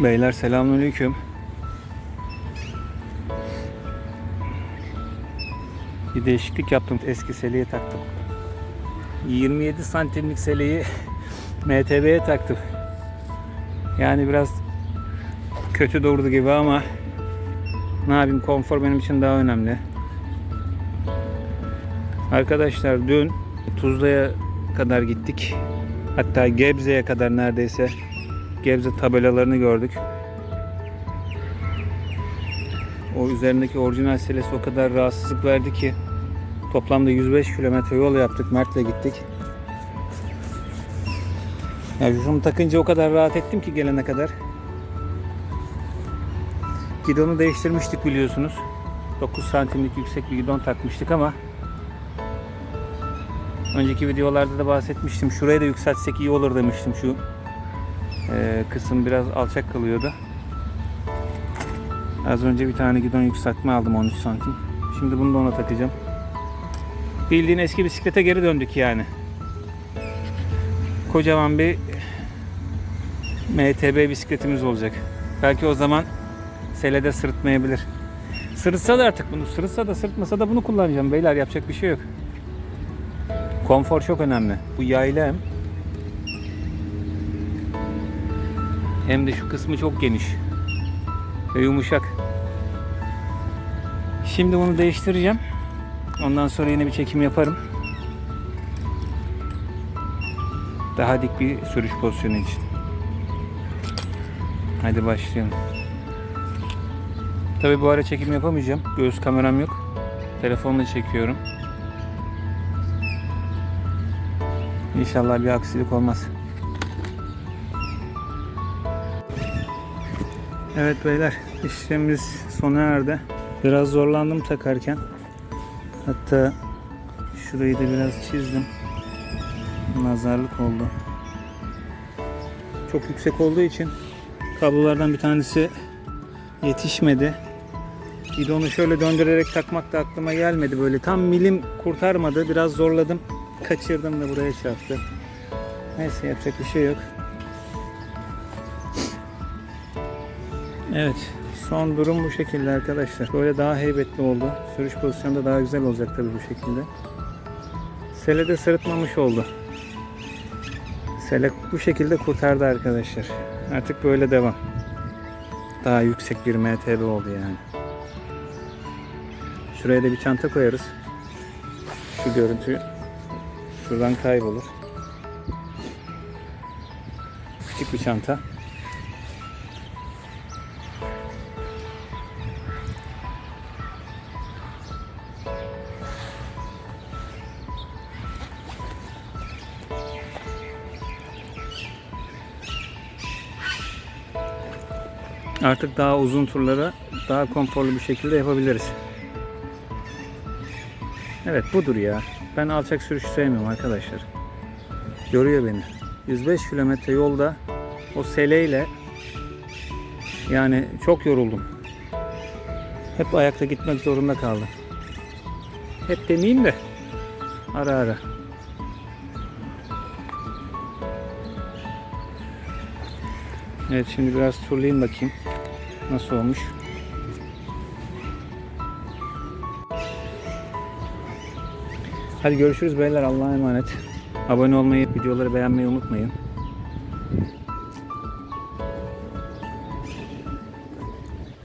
Beyler selamünaleyküm. Bir değişiklik yaptım. Eski seleyi taktım. 27 santimlik seleyi MTB'ye taktım. Yani biraz kötü durdu gibi ama ne yapayım konfor benim için daha önemli. Arkadaşlar dün Tuzla'ya kadar gittik. Hatta Gebze'ye kadar neredeyse Gebze tabelalarını gördük. O üzerindeki orijinal selesi o kadar rahatsızlık verdi ki toplamda 105 kilometre yol yaptık. Mert'le gittik. Ya şunu takınca o kadar rahat ettim ki gelene kadar. Gidonu değiştirmiştik biliyorsunuz. 9 santimlik yüksek bir gidon takmıştık ama önceki videolarda da bahsetmiştim. Şurayı da yükseltsek iyi olur demiştim. Şu e, kısım biraz alçak kalıyordu. Az önce bir tane gidon yükseltme aldım 13 santim. Şimdi bunu da ona takacağım. Bildiğin eski bisiklete geri döndük yani. Kocaman bir MTB bisikletimiz olacak. Belki o zaman selede sırıtmayabilir. Sırıtsa da artık bunu, sırıtsa da sırıtmasa da bunu kullanacağım beyler yapacak bir şey yok. Konfor çok önemli. Bu yayla hem hem de şu kısmı çok geniş ve yumuşak. Şimdi bunu değiştireceğim. Ondan sonra yine bir çekim yaparım. Daha dik bir sürüş pozisyonu için. Hadi başlayalım. Tabi bu ara çekim yapamayacağım. Göğüs kameram yok. Telefonla çekiyorum. İnşallah bir aksilik olmaz. Evet beyler işlemimiz sona erdi. Biraz zorlandım takarken. Hatta şurayı da biraz çizdim. Nazarlık oldu. Çok yüksek olduğu için kablolardan bir tanesi yetişmedi. Gidonu şöyle döndürerek takmak da aklıma gelmedi. Böyle tam milim kurtarmadı. Biraz zorladım. Kaçırdım da buraya çarptı. Neyse yapacak bir şey yok. Evet. Son durum bu şekilde arkadaşlar. Böyle daha heybetli oldu. Sürüş pozisyonu da daha güzel olacak tabii bu şekilde. Sele de sırıtmamış oldu. Sele bu şekilde kurtardı arkadaşlar. Artık böyle devam. Daha yüksek bir MTB oldu yani. Şuraya da bir çanta koyarız. Şu görüntü şuradan kaybolur. Küçük bir çanta. Artık daha uzun turlara daha konforlu bir şekilde yapabiliriz. Evet budur ya. Ben alçak sürüş sevmiyorum arkadaşlar. Yoruyor beni. 105 kilometre yolda o seleyle yani çok yoruldum. Hep ayakta gitmek zorunda kaldım. Hep demeyeyim de ara ara. Evet şimdi biraz turlayayım bakayım. Nasıl olmuş? Hadi görüşürüz beyler. Allah'a emanet. Abone olmayı, videoları beğenmeyi unutmayın.